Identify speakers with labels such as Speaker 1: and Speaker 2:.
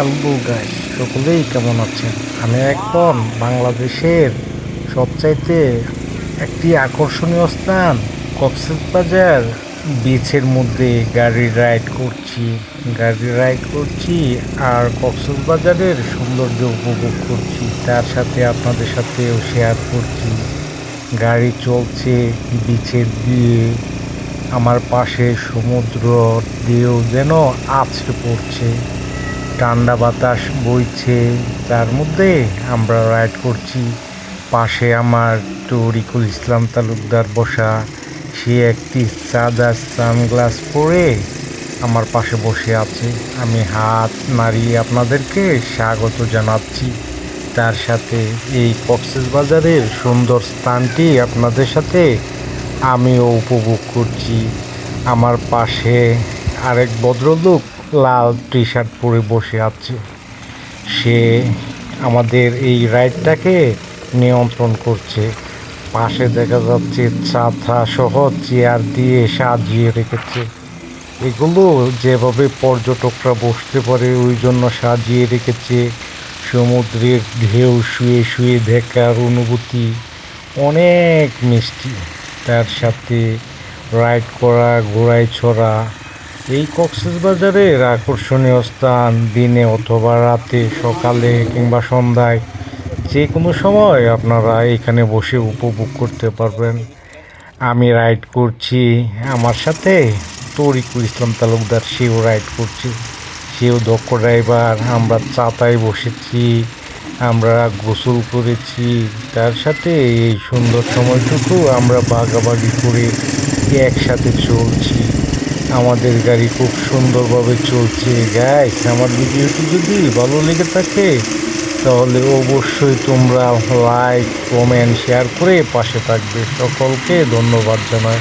Speaker 1: Hello guys সকলেই কেমন আছেন? আমি এখন বাংলাদেশের সবচাইতে একটি আকর্ষণীয় স্থান কক্সবাজার বিচের মধ্যে গাড়ি রাইড করছি, গাড়ি রাইড করছি আর কক্সবাজারের সৌন্দর্য উপভোগ করছি। তার সাথে আপনাদের সাথেও শেয়ার করছি। গাড়ি চলছে বিচের দিয়ে। আমার পাশে সমুদ্র দিয়েও যেন আছড়ে পড়ছে। ঠান্ডা বাতাস বইছে তার মধ্যে আমরা রাইড করছি। পাশে আমার তরিকুল ইসলাম তালুকদার বসা, সে একটি সাদা সানগ্লাস পরে আমার পাশে বসে আছে। আমি হাত নাড়িয়ে আপনাদেরকে স্বাগত জানাচ্ছি। তার সাথে এই কক্সেস বাজারের সুন্দর স্থানটি আপনাদের সাথে আমিও উপভোগ করছি। আমার পাশে আরেক ভদ্রলোক লাল টি শার্ট পরে বসে আছে। সে আমাদের এই রাইডটাকে নিয়ন্ত্রণ করছে। পাশে দেখা যাচ্ছে ছাতা সহ চেয়ার দিয়ে সাজিয়ে রেখেছে। এগুলো যেভাবে পর্যটকরা বসতে পারে, ওই জন্য সাজিয়ে রেখেছে। সমুদ্রের ঢেউ শুয়ে শুয়ে দেখার অনুভূতি অনেক মিষ্টি। তার সাথে রাইড করা, ঘোড়ায় ছড়া এই কক্সবাজারের আকর্ষণীয় স্থান, দিনে অথবা রাতে, সকালে কিংবা সন্ধ্যায় যে কোনো সময় আপনারা এখানে বসে উপভোগ করতে পারবেন। আমি রাইড করছি, আমার সাথে তরিকুল ইসলাম তালুকদার, সেও রাইড করছে। সেও দক্ষ ড্রাইভার, আমরা চাতায় বসেছি, আমরা গোসল করেছি। তার সাথে এই সুন্দর সময়টুকু আমরা ভাগাভাগি করে একসাথে চলছি। আমাদের গাড়ি খুব সুন্দরভাবে চলছে গাইস আমার ভিডিওটি যদি ভালো লেগে থাকে, তাহলে অবশ্যই তোমরা লাইক কমেন্ট শেয়ার করে পাশে থাকবে। সকলকে ধন্যবাদ জানাই।